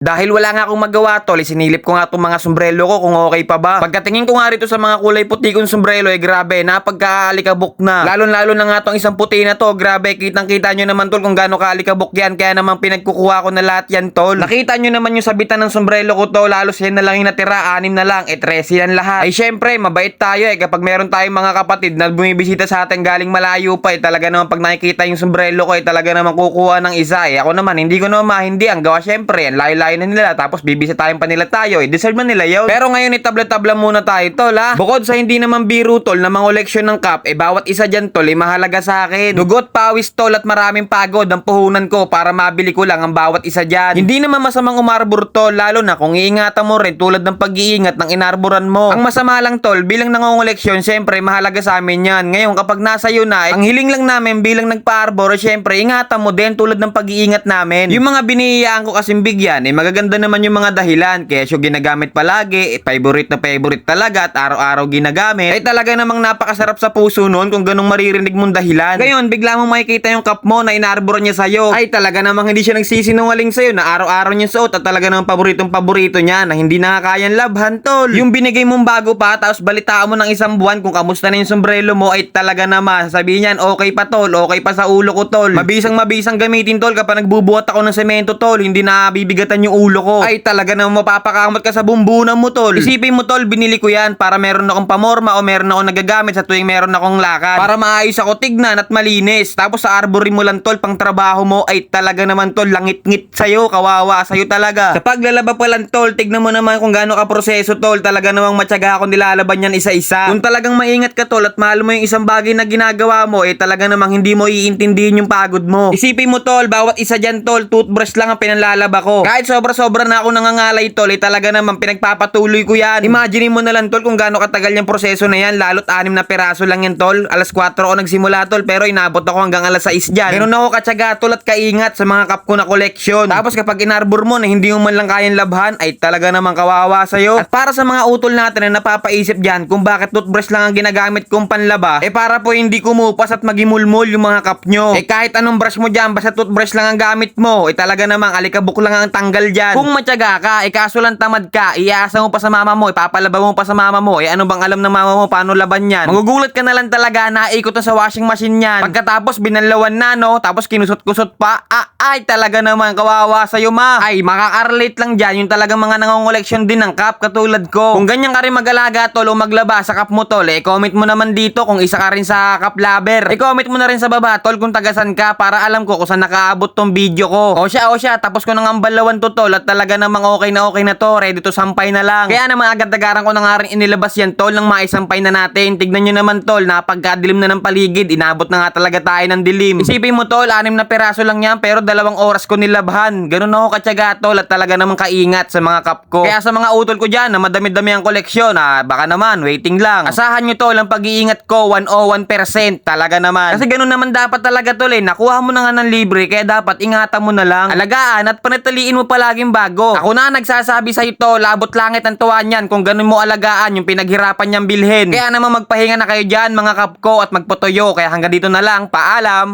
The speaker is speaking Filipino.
Dahil wala nga akong magawa tol, isinilip ko nga itong mga sombrero ko kung okay pa ba. Pagkatingin ko nga rito sa mga kulay puti kong sombrero, eh grabe, napagkaalikabok na. Lalo-lalo na nga tong isang puti na to, grabe, kitang-kita nyo naman tol kung gaano kaalikabok yan. Kaya naman pinagkukuha ko na lahat yan tol. Nakita nyo naman yung sabitan ng sombrero ko to, lalo siya na lang yung natira, anim na lang, eh 13 yan lahat. Ay syempre, mabait tayo eh, kapag meron tayong mga kapatid na bumibisita sa atin galing malayo pa, eh talaga naman pag nakikita yung sombrero ko, eh talaga naman kukuha ng isa eh. Ako naman, hindi ko naman mahindi, ang gawa syempre, yan, layo-layo na nila, tapos bibisitahin pa nila tayo, eh deserve man nila yun. Pero ngayon, itabla-tabla muna tayo tol ha. Bukod sa hindi naman biro tol na mga koleksyon ng cup, eh bawat isa dyan tol, eh mahalaga sa akin. Dugot, pawis tol at maraming pagod ang puhunan ko para mabili ko lang ang bawat isa dyan. Hindi naman masamang umarbor tol, lalo na kung iingatan mo rin tulad ng pag-iingat ng inarboran mo. Ang masama lang tol, bilang nangongoleksyon, syempre mahalaga sa amin yan. Ngayon, kapag nasa iyo na, eh, ang hiling lang namin bilang nagpa-arbor, syempre ingatan mo din tulad ng pag-iingat namin. Yung mga binihiyaan ko kasing bigyan, eh magaganda naman yung mga dahilan. Kaya siya ginagamit palagi, eh, favorite na favorite talaga at araw-araw ginagamit. Ay talaga namang napakasarap sa puso noon kung ganong maririnig mong dahilan. Ngayon, bigla mo makikita yung cup mo na inarboran niya sa'yo. Ay talaga namang hindi siya nagsisinungaling sa'yo na araw-araw niya suot at talaga namang paboritong paborito niya na hindi nakakayang labhan tol. Yung binigay mong bago pa tapos balitaan mo ng isang buwan kung kamusta na yung sombrero mo ay talaga naman sabihin niyan okay pa tol, okay pa sa ulo ko tol. Mabisang mabisang gamitin tol kapag nagbubuhat ako ng semento tol, hindi na bibigatan ulo ko. Ay talaga namang mapapakamot ka sa bumbunan mo tol. Isipin mo tol, binili ko yan para meron akong pamorma o meron akong nagagamit sa tuwing meron akong lakad. Para maayos ako tignan at malinis. Tapos sa arbory mo lang tol, pang trabaho mo ay talaga naman tol, langit-ngit sa'yo, kawawa sa'yo talaga. Sa paglalaba pa lang tol, tignan mo naman kung gaano ka proseso tol, talaga namang matyaga ako nilalaban yan isa-isa. Kung talagang maingat ka tol at mahal mo yung isang bagay na ginagawa mo, eh talaga namang hindi mo iintindihin yung pagod mo. Isipin mo tol, bawat isa dyan tol, toothbrush lang ang pinalalaba ko. Kahit sobra-sobra na ako nangangalay tol, eh talaga namang pinagpapatuloy ko yan. Imagine mo na lang tol kung gaano katagal yung proseso na yan, lalo't anim na peraso lang yan tol. Alas 4 ako nagsimula tol, pero inabot ako hanggang alas 6 dyan. Ganun ako katsaga tol at kaingat sa mga cup ko na collection. Tapos kapag inarbor mo na hindi mo man lang kayang labhan, ay talaga namang kawawa sa'yo. At para sa mga utol natin na napapaisip dyan kung bakit toothbrush lang ang ginagamit kong panlaba, eh para po hindi kumupas at magimulmul yung mga cup nyo. Eh kahit anong brush mo dyan, basta toothbrush lang ang gamit mo, eh talaga namang alikabok lang ang tanggal dyan. Kung matyaga ka, eh kaso lang tamad ka, iasa mo pa sa mama mo, ipapalaba mo pa sa mama mo, eh ano bang alam ng mama mo paano laban yan? Magugulat ka na lang talaga na ikot na sa washing machine yan. Pagkatapos binalawan na no, tapos kinusot-kusot pa, ah, ay talaga naman kawawa sa'yo ma. Ay makaka-relate lang dyan yung talagang mga nangongoleksyon din ng cup katulad ko. Kung ganyan ka rin mag-alaga tol o maglaba sa cup mo tol, eh comment mo naman dito kung isa ka rin sa cup lover. Eh comment mo na rin sa baba tol kung tagasan ka para alam ko kung saan nakaabot tong video ko. O siya, o siya, tapos ko nang ambalawan to tol at talaga namang okay na okay na to, ready to sampay na lang. Kaya naman agad-agaran ko na nga rin inilabas yan tol nang maisampay na natin. Tignan nyo naman tol, napagkadilim na ng paligid, inabot na nga talaga tayo ng dilim. Isipin mo tol, anim na peraso lang yan pero dalawang oras ko nilabhan. Ganun ako katyaga tol at talaga namang kaingat sa mga cup ko. Kaya sa mga utol ko dyan na madami-dami ang koleksyon, ah, baka naman, waiting lang. Asahan nyo tol, ang pag-iingat ko 101% talaga naman. Kasi ganun naman dapat talaga tol eh, nakuha mo na nga ng libre kaya dapat ingatan mo na lang. Alagaan at panataliin mo palaging bago. Ako na nagsasabi sa ito, labot langit ang tuwa niyan kung ganun mo alagaan yung pinaghirapan niyang bilhin. Kaya naman magpahinga na kayo dyan mga kapko at magpotoyo. Kaya hanggang dito na lang, paalam!